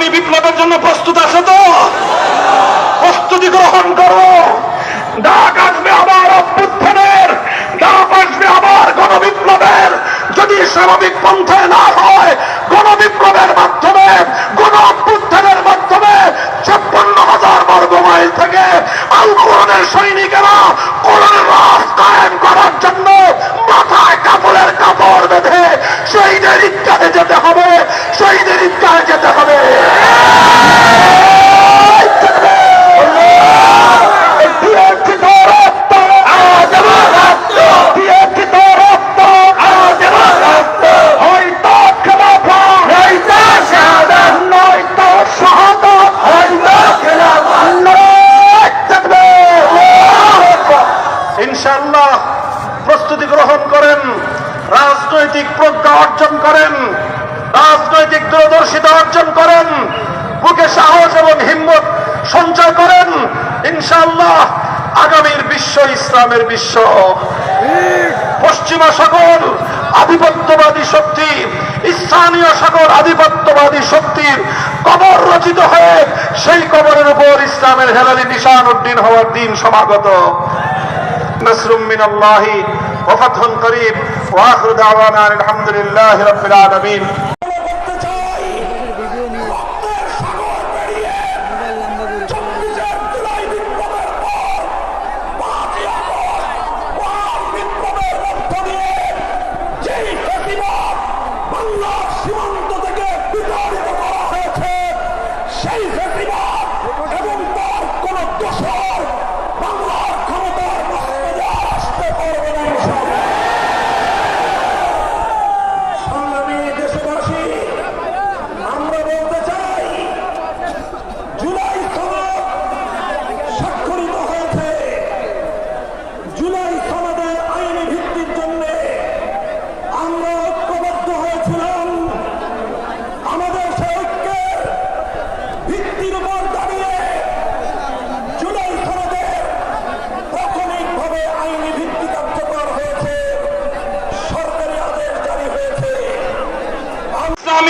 ইসলামী বিপ্লবের জন্য প্রস্তুত আছে তো। প্রস্তুতি গ্রহণ করো। ডাক আসবে আবার অভ্যুত্থানের। ডাক আসবে আবার গণবিপ্লবের। যদি স্বাভাবিক পন্থায় না হয়, গণবিপ্লবের মাধ্যমে গণ অভ্যুত্থানের মাধ্যমে ছাপ্পান্ন হাজার বর্গ মাইল থেকে আল কোরআনের সৈনিকেরা কোরআনের রাজ কায়েম করার জন্য মাথায় কাপড়ের কাপড় বেঁধে শহীদের ইচ্ছাতে যেতে হবে। ইনশাআল্লাহ প্রস্তুতি গ্রহণ করেন, রাজনৈতিক প্রজ্ঞা অর্জন করেন, রাজনৈতিক দূরদর্শিতা অর্জন করেন, বুকে সাহস এবং হিম্মত সঞ্চয় করেন ইনশাল্লাহ আগামীর বিশ্ব, ইসলামের বিশ্ব। পশ্চিমা সকল আধিপত্যবাদী শক্তি, স্থানীয় সকল আধিপত্যবাদী শক্তির কবর রচিত হয়ে সেই কবরের উপর ইসলামের হেলালি নিশান উদ্দিন হওয়ার দিন সমাগত। نصر من الله وفتح قريب وآخر دعوانا الحمد لله رب العالمين.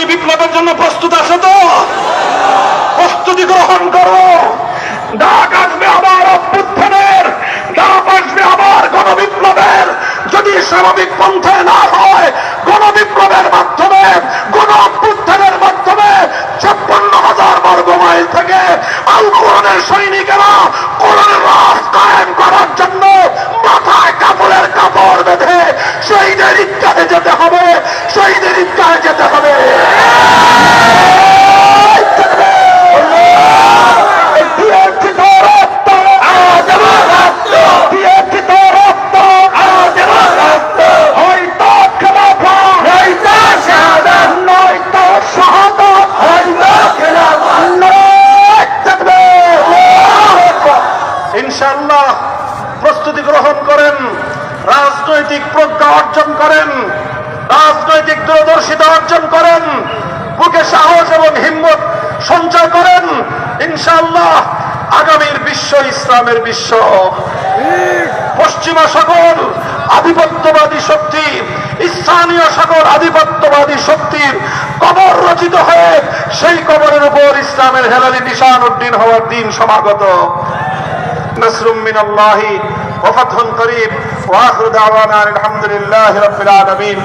ইসলামী বিপ্লবের জন্য প্রস্তুত আছে তো? প্রস্তুতি গ্রহণ করো। ডাক আসবে আবার অভ্যুত্থানের, ডাক আসবে আবার গণবিপ্লবের। যদি স্বাভাবিক পন্থায় না হয়, গণবিপ্লবের মাধ্যমে গণ অভ্যুত্থানের মাধ্যমে ছাপ্পান্ন হাজার বর্গ মাইল থেকে আল কোরআনের সৈনিকেরা কোরআনের রাজ কায়েম করার জন্য মাথায় কাপড়ের কাপড় বেঁধে শহীদের ইচ্ছাতে যেতে হবে। শহীদের ইনশাআল্লাহ প্রস্তুতি গ্রহণ করেন, রাজনৈতিক প্রজ্ঞা অর্জন করেন, রাজনৈতিক দূরদর্শিতা অর্জন করেন, বুকে সাহস এবং হিম্মত সঞ্চয় করেন, ইনশাআল্লাহ আগামীর বিশ্ব, ইসলামের বিশ্ব। পশ্চিমা সকল আধিপত্যবাদী শক্তি, স্থানীয় সকল আধিপত্যবাদী শক্তির কবর রচিত হয়ে সেই কবরের উপর ইসলামের হেলালি নিশান উদ্দিন হওয়ার দিন সমাগত। نصر من الله وفتح قريب وآخر دعوانا الحمد لله رب العالمين.